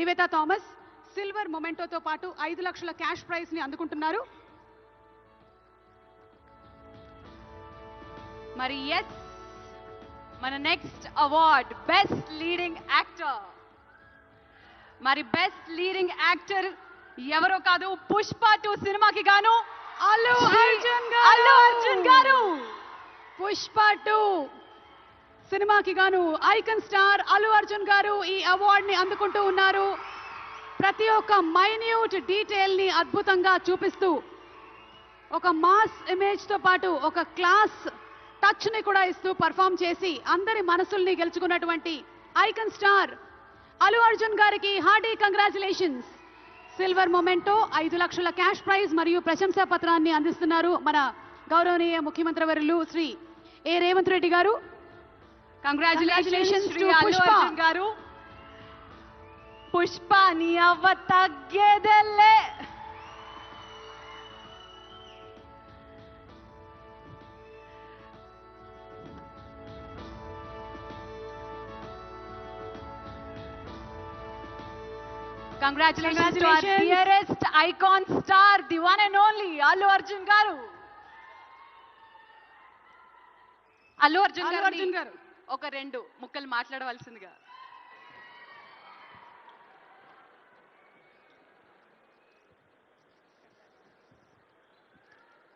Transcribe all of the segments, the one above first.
Nivetha Thomas silver మొమెంటోతో పాటు ఐదు లక్షల క్యాష్ ప్రైజ్ని అందుకుంటున్నారు. మరి ఎస్ మన next award best leading actor మరి బెస్ట్ లీడింగ్ యాక్టర్ ఎవరో కాదు పుష్ప టూ సినిమాకి గాను అల్లు అర్జున్ గారు. అల్లు అర్జున్ గారు! పుష్ప టూ సినిమాకి గాను ఐకన్ స్టార్ అల్లు అర్జున్ గారు ఈ అవార్డ్ని అందుకుంటూ ఉన్నారు. ప్రతి ఒక్క మైన్యూట్ డీటెయిల్ని అద్భుతంగా చూపిస్తూ ఒక మాస్ ఇమేజ్తో పాటు ఒక క్లాస్ టచ్ని కూడా ఇస్తూ పర్ఫామ్ చేసి అందరి మనసుల్ని గెలుచుకున్నటువంటి ఐకన్ స్టార్ అల్లు అర్జున్ గారికి హార్డీ కంగ్రాచులేషన్స్. సిల్వర్ మొమెంటో ఐదు లక్షల క్యాష్ ప్రైజ్ మరియు ప్రశంసా పత్రాన్ని అందిస్తున్నారు మన గౌరవనీయ ముఖ్యమంత్రి వర్యులు శ్రీ ఏ రేవంత్ రెడ్డి గారు. కంగ్రాచులేషన్స్ టు పుష్ప గారు పుష్ప నీ అవ్వ తగ్గేదెల్లే congratulations to our dearest icon star, the one and only Allu Arjun గారు అల్లు అర్జున్ అల్లు గారు అర్జున్ గారు ఒక రెండు ముక్కలు మాట్లాడవలసిందిగా.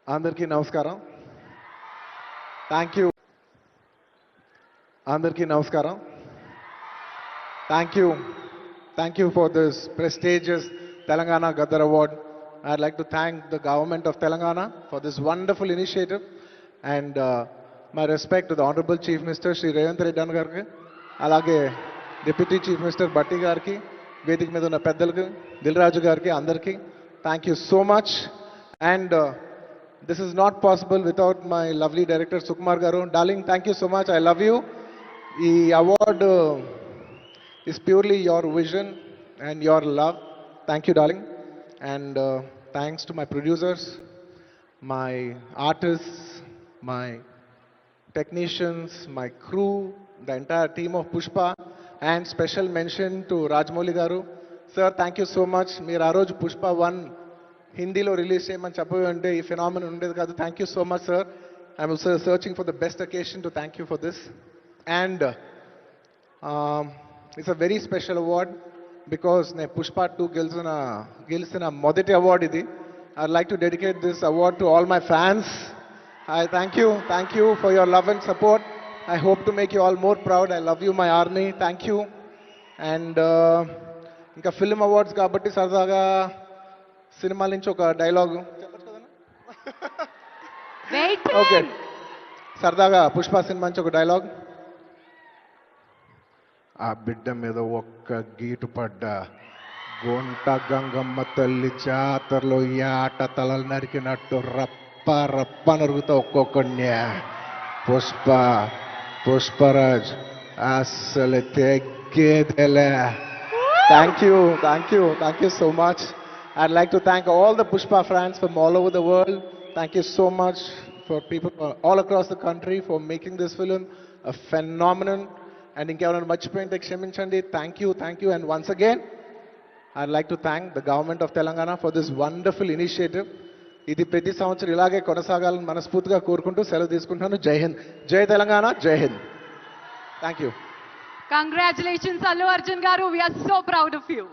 అందరికీ నమస్కారం. థ్యాంక్ యూ అందరికీ నమస్కారం. Thank you thank you for this prestigious Telangana Gaddar award I like to thank the government of Telangana for this wonderful initiative and my respect the honourable chief minister Shri Revanth Reddy అన్న గారికి అలాగే deputy chief minister Bhatti గారికి వేదిక మీద ఉన్న పెద్దలకు దిల్రాజు గారికి అందరికీ thank you so much and this is not possible without my lovely director Sukumar గారు darling thank you so much I love you ఈ award is purely your vision and your love. Thank you, darling. And uh, thanks to my producers, my artists, my technicians, my crew, the entire team of Pushpa, and special mention to Rajmouli Garu. Sir, thank you so much. మీరు ఆ రోజు Pushpa one హిందీలో release చేయమని చెప్పబోయి ఉంటే ఈ phenomenon ఉండేది కాదు. Thank you so much sir I'm searching for the best occasion to thank you for this and it's a very special award because నేను పుష్ప టూ గెలిచిన గెలిచిన మొదటి అవార్డు ఇది. I like to dedicate this award to all my fans I thank you thank you for your love and support I hope to make you all more proud I love you my army thank you and ఇంకా film awards కాబట్టి సరదాగా సినిమాల నుంచి ఒక dialogue wait okay సరదాగా Pushpa cinema నుంచి ఒక dialogue ఆ బిడ్డ మీద ఒక్క గీటు పడ్డా. గుంట గంగమ్మ తల్లి జాతరలో ఈ ఆట తలలు నరికినట్టు రప్ప రప్ప నరుగుతా ఒక్కొక్కడిని పుష్ప పుష్పరాజ్ అస్సలు తెగ్గేదేలే Thank you, thank you, thank you so much. I'd like to thank all the Pushpa fans from all over the world. Thank you so much for people all across the country for making this film a phenomenon. And ఇంకెవరైనా మర్చిపోయింటే క్షమించండి thank you thank you and once again I like to thank the government of Telangana for this wonderful initiative ఇది ప్రతి సంవత్సరం ఇలాగే కొనసాగాలని మనస్ఫూర్తిగా కోరుకుంటూ సెలవు తీసుకుంటున్నాను. జై హింద్. జై తెలంగాణ. జై Hind. Thank you congratulations Allu Arjun గారు. We're so proud of you